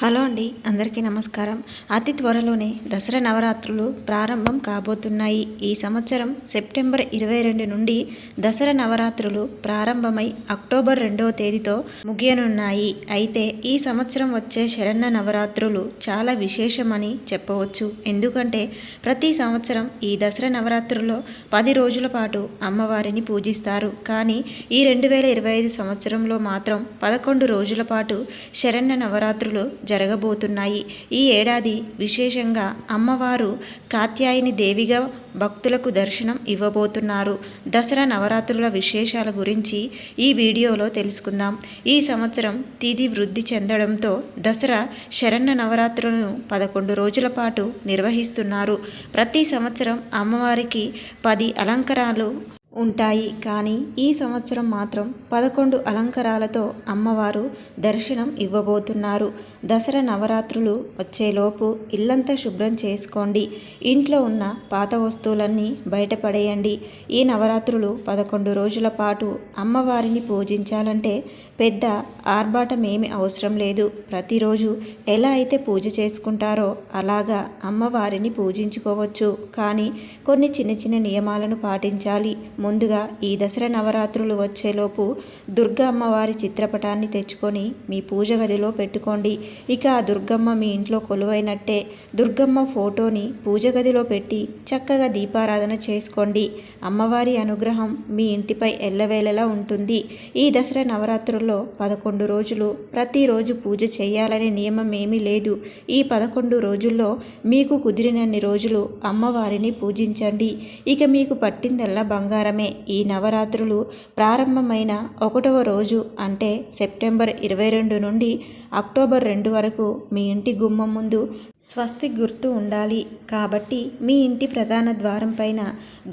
Hello అండి అందరికీ నమస్కారం. అతి త్వరలోనే దసరా నవరాత్రులు ప్రారంభం కాబోతున్నాయి. ఈ సంవత్సరం సెప్టెంబర్ ఇరవై రెండు నుండి దసరా నవరాత్రులు ప్రారంభమై అక్టోబర్ రెండవ తేదీతో ముగియనున్నాయి. అయితే ఈ సంవత్సరం వచ్చే శరణ నవరాత్రులు చాలా విశేషమని చెప్పవచ్చు. ఎందుకంటే ప్రతి సంవత్సరం ఈ దసరా నవరాత్రుల్లో పది రోజుల పాటు అమ్మవారిని పూజిస్తారు. కానీ ఈ రెండు వేల ఇరవై ఐదు సంవత్సరంలో మాత్రం పదకొండు రోజుల పాటు శరణ నవరాత్రులు జరగబోతున్నాయి. ఈ ఏడాది విశేషంగా అమ్మవారు కాత్యాయని దేవిగా భక్తులకు దర్శనం ఇవ్వబోతున్నారు. దసరా నవరాత్రుల విశేషాల గురించి ఈ వీడియోలో తెలుసుకుందాం. ఈ సంవత్సరం తిథి వృద్ధి చెందడంతో దసరా శరణ నవరాత్రులను పదకొండు రోజుల పాటు నిర్వహిస్తున్నారు. ప్రతి సంవత్సరం అమ్మవారికి పది అలంకరాలు ఉంటాయి. కానీ ఈ సంవత్సరం మాత్రం పదకొండు అలంకారాలతో అమ్మవారు దర్శనం ఇవ్వబోతున్నారు. దసరా నవరాత్రులు వచ్చేలోపు ఇల్లంతా శుభ్రం చేసుకోండి. ఇంట్లో ఉన్న పాత వస్తువులన్నీ బయటపడేయండి ఈ నవరాత్రులు పదకొండు రోజుల పాటు అమ్మవారిని పూజించాలంటే పెద్ద ఆర్భాటం ఏమి అవసరం లేదు. ప్రతిరోజు ఎలా అయితే పూజ చేసుకుంటారో అలాగా అమ్మవారిని పూజించుకోవచ్చు. కానీ కొన్ని చిన్న చిన్న నియమాలను పాటించాలి. ముందుగా ఈ దసరా నవరాత్రులు వచ్చేలోపు దుర్గా అమ్మవారి చిత్రపటాన్ని తెచ్చుకొని మీ పూజ గదిలో పెట్టుకోండి. ఇక ఆ దుర్గమ్మ మీ ఇంట్లో కొలువైనట్టే. దుర్గమ్మ ఫోటోని పూజ గదిలో పెట్టి చక్కగా దీపారాధన చేసుకోండి. అమ్మవారి అనుగ్రహం మీ ఇంటిపై ఎల్లవేళలా ఉంటుంది. ఈ దసరా నవరాత్రులు నెలలో పదకొండు రోజులు ప్రతిరోజు పూజ చేయాలనే నియమం ఏమీ లేదు. ఈ పదకొండు రోజుల్లో మీకు కుదిరినన్ని రోజులు అమ్మవారిని పూజించండి. ఇక మీకు పట్టిందల్లా బంగారమే. ఈ నవరాత్రులు ప్రారంభమైన ఒకటవ రోజు అంటే సెప్టెంబర్ ఇరవై రెండు నుండి అక్టోబర్ రెండు వరకు మీ ఇంటి గుమ్మం ముందు స్వస్తి గుర్తు ఉండాలి. కాబట్టి మీ ఇంటి ప్రధాన ద్వారం పైన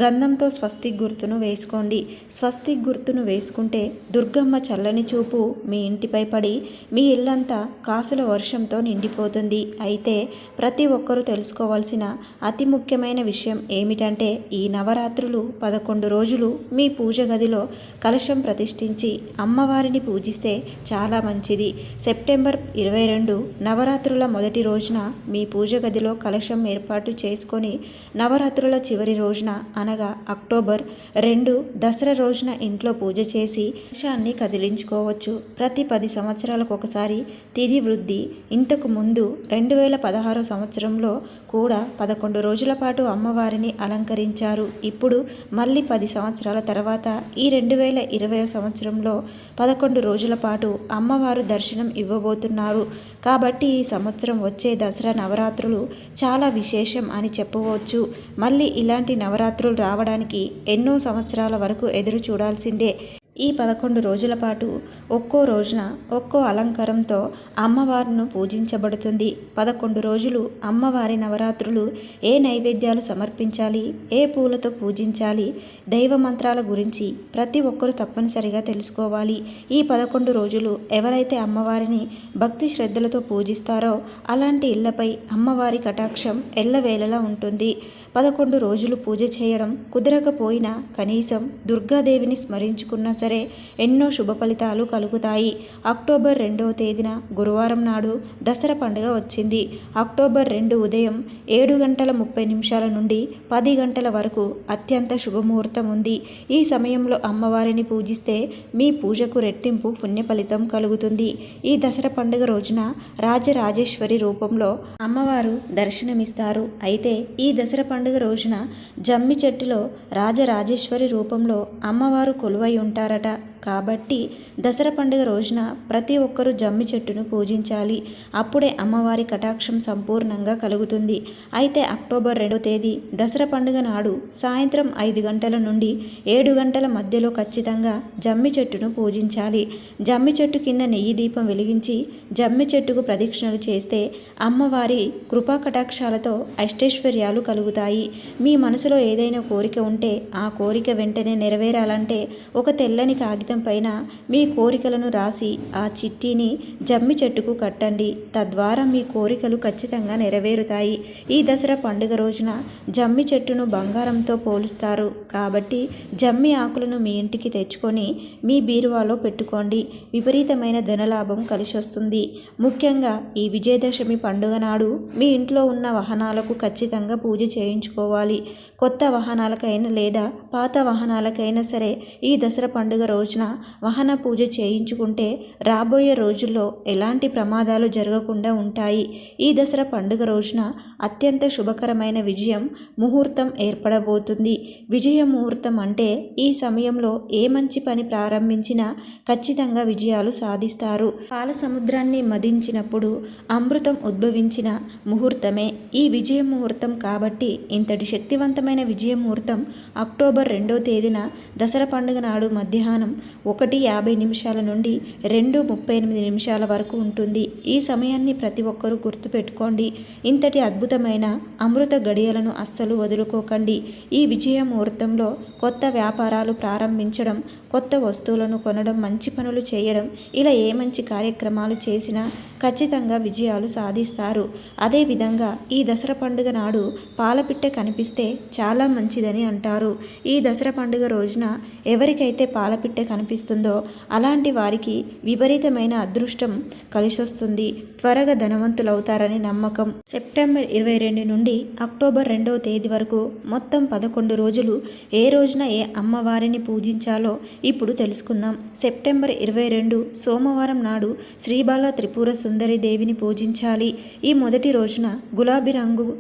గంధంతో స్వస్తి గుర్తును వేసుకోండి. స్వస్తి గుర్తును వేసుకుంటే దుర్గమ్మ చల్లని చూపు మీ ఇంటిపై పడి మీ ఇల్లంతా కాసుల వర్షంతో నిండిపోతుంది. అయితే ప్రతి ఒక్కరూ తెలుసుకోవాల్సిన అతి ముఖ్యమైన విషయం ఏమిటంటే ఈ నవరాత్రులు పదకొండు రోజులు మీ పూజ గదిలో కలశం ప్రతిష్ఠించి అమ్మవారిని పూజిస్తే చాలా మంచిది. సెప్టెంబర్ ఇరవై రెండు నవరాత్రుల మొదటి రోజున మీ పూజ గదిలో కలశం ఏర్పాటు చేసుకొని నవరాత్రుల చివరి రోజున అనగా అక్టోబర్ రెండు దసరా రోజున ఇంట్లో పూజ చేసి కలశాన్ని కదిలించుకోవచ్చు. ప్రతి పది సంవత్సరాలకు ఒకసారి తిథి వృద్ధి. ఇంతకు ముందు రెండు వేల పదహారు సంవత్సరంలో కూడా పదకొండు రోజుల పాటు అమ్మవారిని అలంకరించారు. ఇప్పుడు మళ్ళీ పది సంవత్సరాల తర్వాత ఈ రెండు వేల ఇరవై సంవత్సరంలో పదకొండు రోజుల పాటు అమ్మవారు దర్శనం ఇవ్వబోతున్నారు. కాబట్టి ఈ సంవత్సరం వచ్చే దసరా నవరాత్రులు చాలా విశేషం అని చెప్పవచ్చు. మళ్ళీ ఇలాంటి నవరాత్రులు రావడానికి ఎన్నో సంవత్సరాల వరకు ఎదురు చూడాల్సిందే. ఈ పదకొండు రోజుల పాటు ఒక్కో రోజున ఒక్కో అలంకారంతో అమ్మవారిను పూజించబడుతుంది. పదకొండు రోజులు అమ్మవారి నవరాత్రులు ఏ నైవేద్యాలు సమర్పించాలి? ఏ పూలతో పూజించాలి? దైవ మంత్రాల గురించి ప్రతి ఒక్కరూ తప్పనిసరిగా తెలుసుకోవాలి. ఈ పదకొండు రోజులు ఎవరైతే అమ్మవారిని భక్తి శ్రద్ధలతో పూజిస్తారో అలాంటి ఇళ్ళపై అమ్మవారి కటాక్షం ఎల్లవేళలా ఉంటుంది. పదకొండు రోజులు పూజ చేయడం కుదరకపోయినా కనీసం దుర్గాదేవిని స్మరించుకున్నా సరే ఎన్నో శుభ ఫలితాలు కలుగుతాయి. అక్టోబర్ రెండవ తేదీన గురువారం నాడు దసరా పండుగ వచ్చింది. అక్టోబర్ రెండు ఉదయం ఏడు గంటల ముప్పై నిమిషాల నుండి పది గంటల వరకు అత్యంత శుభముహూర్తం ఉంది. ఈ సమయంలో అమ్మవారిని పూజిస్తే మీ పూజకు రెట్టింపు పుణ్య ఫలితం కలుగుతుంది. ఈ దసరా పండుగ రోజున రాజరాజేశ్వరి రూపంలో అమ్మవారు దర్శనమిస్తారు. అయితే ఈ దసరా పండుగ పండుగ రోజున జమ్మి చెట్టులో రాజరాజేశ్వరి రూపంలో అమ్మవారు కొలువై ఉంటారట. కాబట్టి దసరా పండుగ రోజున ప్రతి ఒక్కరూ జమ్మి చెట్టును పూజించాలి. అప్పుడే అమ్మవారి కటాక్షం సంపూర్ణంగా కలుగుతుంది. అయితే అక్టోబర్ రెండో తేదీ దసరా పండుగ నాడు సాయంత్రం ఐదు గంటల నుండి ఏడు గంటల మధ్యలో ఖచ్చితంగా జమ్మి చెట్టును పూజించాలి. జమ్మి చెట్టు కింద నెయ్యి దీపం వెలిగించి జమ్మి చెట్టుకు ప్రదక్షిణలు చేస్తే అమ్మవారి కృపా కటాక్షాలతో అష్టైశ్వర్యాలు కలుగుతాయి. మీ మనసులో ఏదైనా కోరిక ఉంటే ఆ కోరిక వెంటనే నెరవేరాలంటే ఒక తెల్లని కాగితం కాగితం పైన మీ కోరికలను రాసి ఆ చిట్టీని జమ్మి చెట్టుకు కట్టండి. తద్వారా మీ కోరికలు ఖచ్చితంగా నెరవేరుతాయి. ఈ దసరా పండుగ రోజున జమ్మి చెట్టును బంగారంతో పోలుస్తారు. కాబట్టి జమ్మి ఆకులను మీ ఇంటికి తెచ్చుకొని మీ బీరువాలో పెట్టుకోండి. విపరీతమైన ధనలాభం కలిసి వస్తుంది ముఖ్యంగా ఈ విజయదశమి పండుగ నాడు మీ ఇంట్లో ఉన్న వాహనాలకు ఖచ్చితంగా పూజ చేయించుకోవాలి. కొత్త వాహనాలకైనా లేదా పాత వాహనాలకైనా సరే ఈ దసరా పండుగ రోజున వాహన పూజ చేయించుకుంటే రాబోయే రోజుల్లో ఎలాంటి ప్రమాదాలు జరగకుండా ఉంటాయి. ఈ దసరా పండుగ రోజున అత్యంత శుభకరమైన విజయం ముహూర్తం ఏర్పడబోతుంది. విజయ ముహూర్తం అంటే ఈ సమయంలో ఏ మంచి పని ప్రారంభించినా ఖచ్చితంగా విజయాలు సాధిస్తారు. పాల సముద్రాన్ని మదించినప్పుడు అమృతం ఉద్భవించిన ముహూర్తమే ఈ విజయ ముహూర్తం కాబట్టి ఇంతటి శక్తివంతమైన విజయ ముహూర్తం అక్టోబర్ రెండో తేదీన దసరా పండుగ నాడు మధ్యాహ్నం ఒకటి యాభై నిమిషాల నుండి రెండు ముప్పై ఎనిమిది నిమిషాల వరకు ఉంటుంది. ఈ సమయాన్ని ప్రతి ఒక్కరూ గుర్తుపెట్టుకోండి. ఇంతటి అద్భుతమైన అమృత గడియలను అస్సలు వదులుకోకండి. ఈ విజయ ముహూర్తంలో కొత్త వ్యాపారాలు ప్రారంభించడం కొత్త వస్తువులను కొనడం మంచి పనులు చేయడం ఇలా ఏ మంచి కార్యక్రమాలు చేసినా ఖచ్చితంగా విజయాలు సాధిస్తారు. అదేవిధంగా ఈ దసరా పండుగ నాడు పాలపిట్ట కనిపిస్తే చాలా మంచిదని అంటారు. ఈ దసరా పండుగ రోజున ఎవరికైతే పాలపిట్ట కనిపిస్తుందో అలాంటి వారికి విపరీతమైన అదృష్టం కలిసొస్తుంది. త్వరగా ధనవంతులవుతారని నమ్మకం. సెప్టెంబర్ ఇరవై రెండు నుండి అక్టోబర్ రెండవ తేదీ వరకు మొత్తం పదకొండు రోజులు ఏ రోజున ఏ అమ్మవారిని పూజించాలో ఇప్పుడు తెలుసుకుందాం. సెప్టెంబర్ ఇరవై రెండు సోమవారం నాడు శ్రీబాల త్రిపుర సుందరి దేవిని పూజించాలి. ఈ మొదటి రోజున గులాబీ రంగు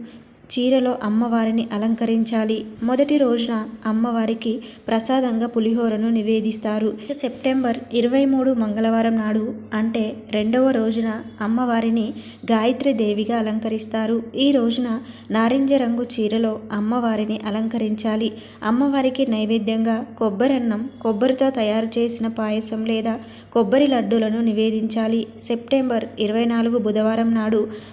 చీరలో అమ్మవారిని అలంకరించాలి. మొదటి రోజున అమ్మవారికి ప్రసాదంగా పులిహోరను నివేదిస్తారు. సెప్టెంబర్ ఇరవై మూడు మంగళవారం నాడు అంటే రెండవ రోజున అమ్మవారిని గాయత్రి దేవిగా అలంకరిస్తారు. ఈ రోజున నారింజ రంగు చీరలో అమ్మవారిని అలంకరించాలి. అమ్మవారికి నైవేద్యంగా కొబ్బరి అన్నం కొబ్బరితో తయారు చేసిన పాయసం లేదా కొబ్బరి లడ్డూలను నివేదించాలి. సెప్టెంబర్ ఇరవై నాలుగు బుధవారం నాడు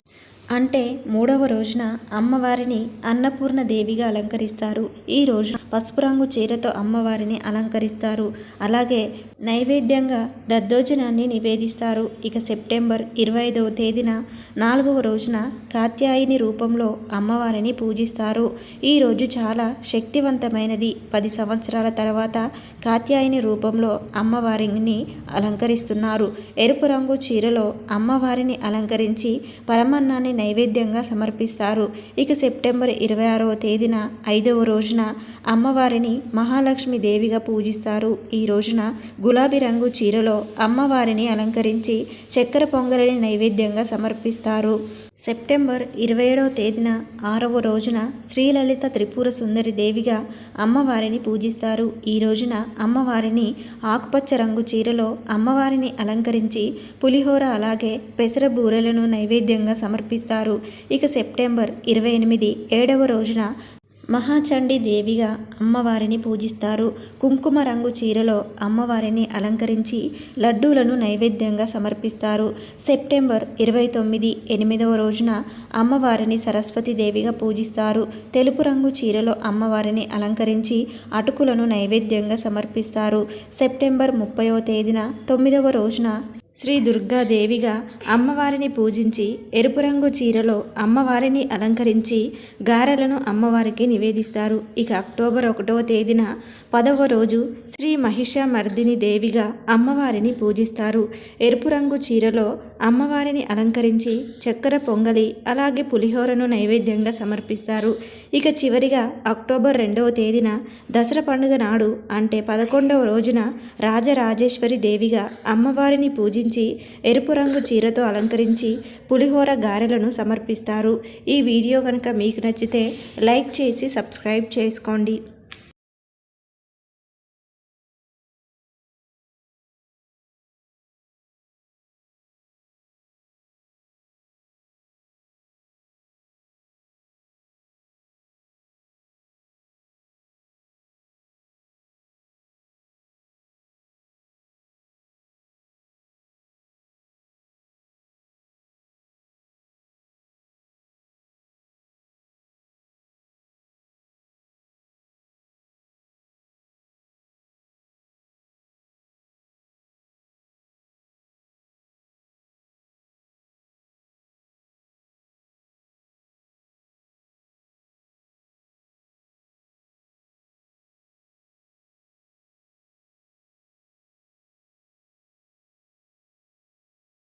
అంటే మూడవ రోజున అమ్మవారిని అన్నపూర్ణ దేవిగా అలంకరిస్తారు. ఈ రోజు పసుపు రంగు చీరతో అమ్మవారిని అలంకరిస్తారు. అలాగే నైవేద్యంగా దద్దోజనాన్ని నివేదిస్తారు. ఇక సెప్టెంబర్ ఇరవై ఐదవ తేదీన నాలుగవ రోజున కాత్యాయిని రూపంలో అమ్మవారిని పూజిస్తారు. ఈ రోజు చాలా శక్తివంతమైనది. పది సంవత్సరాల తర్వాత కాత్యాయిని రూపంలో అమ్మవారిని అలంకరిస్తున్నారు. ఎరుపు రంగు చీరలో అమ్మవారిని అలంకరించి పరమన్నాన్ని నైవేద్యంగా సమర్పిస్తారు. ఇక సెప్టెంబర్ ఇరవై ఆరవ తేదీన ఐదవ రోజున అమ్మవారిని మహాలక్ష్మి దేవిగా పూజిస్తారు. ఈ రోజున గులాబీ రంగు చీరలో అమ్మవారిని అలంకరించి చక్కెర పొంగలిని నైవేద్యంగా సమర్పిస్తారు. సెప్టెంబర్ ఇరవై ఏడవ తేదీన ఆరవ రోజున శ్రీలలిత త్రిపుర సుందరి దేవిగా అమ్మవారిని పూజిస్తారు. ఈ రోజున అమ్మవారిని ఆకుపచ్చ రంగు చీరలో అమ్మవారిని అలంకరించి పులిహోర అలాగే పెసర బూరెలను నైవేద్యంగా సమర్పిస్తారు. ఇక సెప్టెంబర్ ఇరవై ఎనిమిది ఏడవ రోజున మహాచండి దేవిగా అమ్మవారిని పూజిస్తారు. కుంకుమ రంగు చీరలో అమ్మవారిని అలంకరించి లడ్డూలను నైవేద్యంగా సమర్పిస్తారు. సెప్టెంబర్ ఇరవై తొమ్మిది ఎనిమిదవ రోజున అమ్మవారిని సరస్వతి దేవిగా పూజిస్తారు. తెలుపు రంగు చీరలో అమ్మవారిని అలంకరించి అటుకులను నైవేద్యంగా సమర్పిస్తారు. సెప్టెంబర్ ముప్పైవ తేదీన తొమ్మిదవ రోజున శ్రీ దుర్గాదేవిగా అమ్మవారిని పూజించి ఎరుపు రంగు చీరలో అమ్మవారిని అలంకరించి గారెలను అమ్మవారికి నివేదిస్తారు. ఇక అక్టోబర్ ఒకటవ తేదీన పదవ రోజు శ్రీ మహిష మర్దిని దేవిగా అమ్మవారిని పూజిస్తారు. ఎరుపు రంగు చీరలో అమ్మవారిని అలంకరించి చక్కెర పొంగలి అలాగే పులిహోరను నైవేద్యంగా సమర్పిస్తారు. ఇక చివరిగా అక్టోబర్ రెండవ తేదీన దసరా పండుగ నాడు అంటే పదకొండవ రోజున రాజరాజేశ్వరి దేవిగా అమ్మవారిని పూజి పూజించి ఎరుపు రంగు చీరతో అలంకరించి పులిహోర గారెలను సమర్పిస్తారు. ఈ వీడియో కనుక మీకు నచ్చితే లైక్ చేసి సబ్స్క్రైబ్ చేసుకోండి.